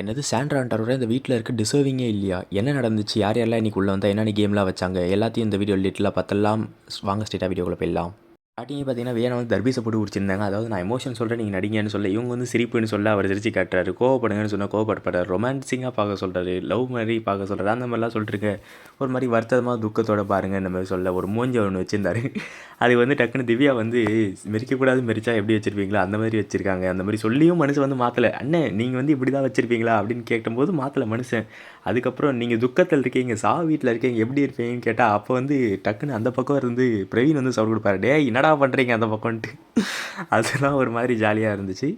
என்னது சாண்ட்ரான்டாரோட இந்த வீட்டில் இருக்க டிசர்விங்கே இல்லையா? என்ன நடந்துச்சு? யார் யாரெல்லாம் இன்னைக்கு உள்ளே வந்தால் என்னென்ன கேம்லாம் வச்சாங்க? எல்லாத்தையும் இந்த வீடியோ லிட்டில் பார்த்தெல்லாம் வாங்க ஸ்டேட்டாக வீடியோக்குள்ளே போயிடலாம். ஸ்டார்டிங்கே பார்த்தீங்கன்னா வேணும் வந்து தர்பீஸை போட்டு குடிச்சிருந்தாங்க. அதாவது நான் எமோஷன் சொல்கிறேன் நீங்கள் நடிங்கன்னு சொல்ல இவங்க வந்து சிரிப்புன்னு சொல்ல அவர் சிரிச்சு காட்டுறாரு. கோவப்படுங்கன்னு சொன்னால் கோவப்படப்படுறாரு ரொமான்சிங்காக பார்க்க சொல்கிறாரு லவ் மாதிரி பார்க்க சொல்கிறாரு அந்த மாதிரிலாம் சொல்லிட்டுருக்க. ஒரு மாதிரி வருத்தமாக துக்கத்தோட பாருங்க இந்த மாதிரி சொல்ல. ஒரு மூஞ்ச ஒன்று வச்சுருந்தாரு. அது வந்து டக்குன்னு திவ்யா வந்து மெரிக்கக்கூடாது மெரிச்சா எப்படி வச்சுருப்பீங்களா? அந்த மாதிரி வச்சுருக்காங்க. அந்த மாதிரி சொல்லியும் மனுஷன் வந்து மாற்றலை அண்ணே நீங்கள் வந்து இப்படி தான் வச்சுருப்பீங்களா? அப்படின்னு கேட்டபோது மாற்றலை மனுஷன். அதுக்கப்புறம் நீங்கள் துக்கத்தில் இருக்கீங்க சா வீட்டில் இருக்கீங்க எப்படி இருப்பீங்கன்னு கேட்டால் அப்போ வந்து டக்குன்னு அந்த பக்கம் இருந்து பிரவீன் வந்து சவுண்ட் கொடுப்பாரு. டே என்னடா பண்ணுறீங்க அந்த பக்கம்ன்ட்டு. அதெல்லாம் ஒரு மாதிரி ஜாலியாக இருந்துச்சு.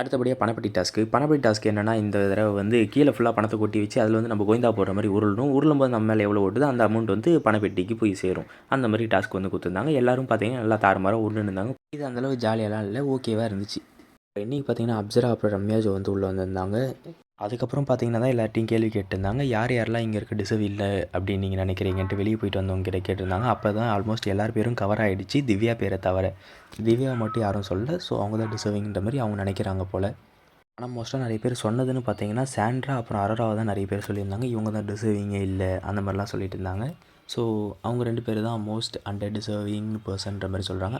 அடுத்தபடியாக பணப்பட்டி டாஸ்க்கு. பணப்பட்டி டாஸ்க் என்னென்னா இந்த தடவை வந்து கீழே ஃபுல்லாக பணத்தை கொட்டி வச்சு அதில் வந்து நம்ம கோயந்தா போடுற மாதிரி உருளணும். உருளும் போது நம்ம மேலே எவ்வளோ ஓட்டுதோ அந்த அமௌண்ட் வந்து பணப்பெட்டிக்கு போய் சேரும். அந்த மாதிரி டாஸ்க் வந்து கொடுத்துருந்தாங்க. எல்லாரும் பார்த்தீங்கன்னா நல்லா தாறுமாறாக உருண்டு இருந்தாங்க. இது அந்தளவு ஜாலியெல்லாம் இல்லை. ஓகேவாக இருந்துச்சு. இன்றைக்கி பார்த்தீங்கன்னா அப்சரா அப்புறம் ரம்யாஜோ வந்து உள்ளே வந்திருந்தாங்க. அதுக்கப்புறம் பார்த்தீங்கன்னா தான் எல்லார்ட்டையும் கேள்வி கேட்டிருந்தாங்க. யார் யாரெல்லாம் இங்கே இருக்க டிசர்வ் இல்லை அப்படின்னு நீங்கள் நினைக்கிறீங்கன்ட்டு வெளியே போயிட்டு வந்தவங்க கிட்ட கேட்டிருந்தாங்க. அப்போ தான் ஆல்மோஸ்ட் எல்லார் பேரும் கவர் ஆகிடுச்சு திவ்யா பேரை தவிர. திவ்யா மட்டும் யாரும் சொல்ல ஸோ அவங்க தான் டிசர்விங்கிற மாதிரி அவங்க நினைக்கிறாங்க போல். ஆனால் மோஸ்ட்டாக நிறைய பேர் சொன்னதுன்னு பார்த்தீங்கன்னா சாண்ட்ரா அப்புறம் அரோராவை தான் நிறைய பேர் சொல்லியிருந்தாங்க. இவங்க தான் டிசர்விங்கே இல்லை அந்த மாதிரிலாம் சொல்லிட்டு இருந்தாங்க. ஸோ அவங்க ரெண்டு பேர் தான் மோஸ்ட் அண்டர் டிசர்விங் பர்சன்ற மாதிரி சொல்கிறாங்க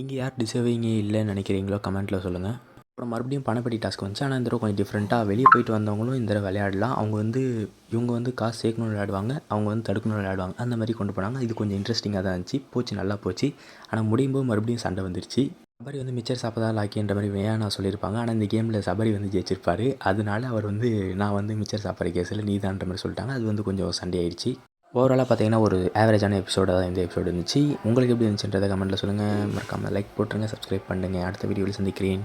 நீங்கள் யார் டிசர்விங்கே இல்லைன்னு நினைக்கிறீங்களோ கமெண்ட்டில் சொல்லுங்கள் அப்புறம் மறுபடியும் பணப்பட்டி டாஸ்க் வந்துச்சு. ஆனால் இந்த தடவை கொஞ்சம் டிஃப்ரெண்ட்டாக வெளியே போயிட்டு வந்தவங்களும் இந்த தடவை விளையாடலாம். அவங்க வந்து இவங்க வந்து காசு சேர்க்கணும் விளையாடுவாங்க. அவங்க வந்து தடுக்கணும் விளையாடுவாங்க. அந்த மாதிரி கொண்டு போனாங்க. இது கொஞ்சம் இன்ட்ரெஸ்டிங்காக தான் இருந்துச்சு. போச்சு நல்லா போச்சு. ஆனால் முடியும் போது மறுபடியும் சண்டை வந்துருச்சு. சபரி வந்து மிச்சர் சாப்பிட்டா லாக்கின்ற மாதிரி வேணா சொல்லியிருப்பாங்க. ஆனால் இந்த கேமில் சபரி வந்து ஜெயிச்சிருப்பார். அதனால அவர் வந்து நான் வந்து மிச்சர் சாப்பிட்ற கேஸில் நீதான்ற மாதிரி சொல்லிட்டாங்க. அது வந்து கொஞ்சம் சண்டை ஆயிடுச்சு. ஓவராலாக பார்த்தீங்கன்னா ஒரு ஆவரேஜான எபிசோடாக தான் இந்த எபிசோடு இருந்துச்சு. உங்களுக்கு எப்படி இருந்துச்சுன்றதை கமெண்ட்டில் சொல்லுங்கள் மறக்காமல் லைக் போட்டுருங்க சப்ஸ்கிரைப் பண்ணுங்கள் அடுத்த வீடியோவில் சந்திக்கிறேன்.